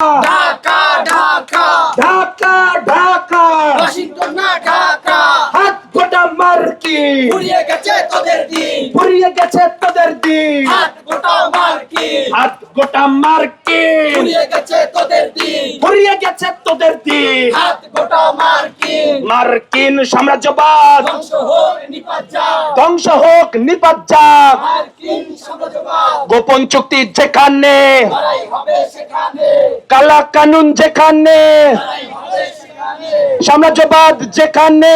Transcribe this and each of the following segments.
Dhaka Dhaka. Dhaka Dhaka. Washington না ঢাকা। হাত গোটা মার্কি ফুরিয়ে গেছে তোদের দিন। পুড়িয়ে গেছে তোদের দিন। হাত গোটা মার্কি হাত গোটা মার্কি ফুরিয়ে গেছে তোদের দিন। পুড়িয়ে গেছে তোদের দিন। মার্কিন সাম্রাজ্যবাদ। ধ্বংস হোক নিপাত যাক। গোপন চুক্তি যেখানে কালা কানুন যেখানে সাম্রাজ্যবাদ যেখানে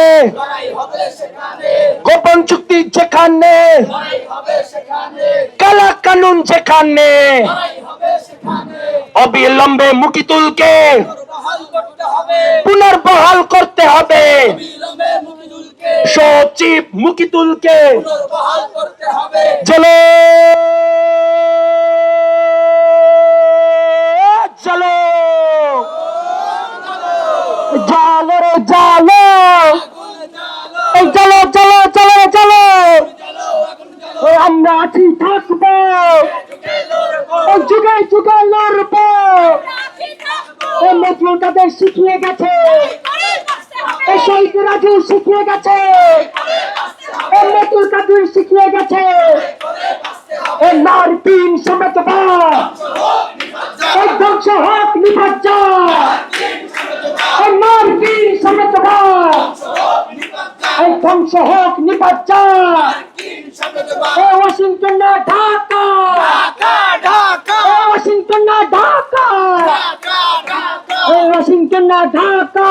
গোপন চুক্তি যেখানে কালা কানুন যেখানে। সেখানে। অবিলম্বে মুকিতুলকে বহাল করতে হবে। পুনর্বহাল করতে মুকিতুলকে চলো চলো জালো রে জালো এই চলো চলো চলো চলো এই আমরা আছি, থাকব। যুগে যুগে লড়বো। এই তাদের শিখিয়ে গেছে। এই শহীদ রাজু শিখিয়ে গেছে। صحراق نپچا کيم سنت با اي واشنگتن داكا داكا ઢાકો اي واشنگتن داكا داكا داكا داكا اي واشنگتن داكا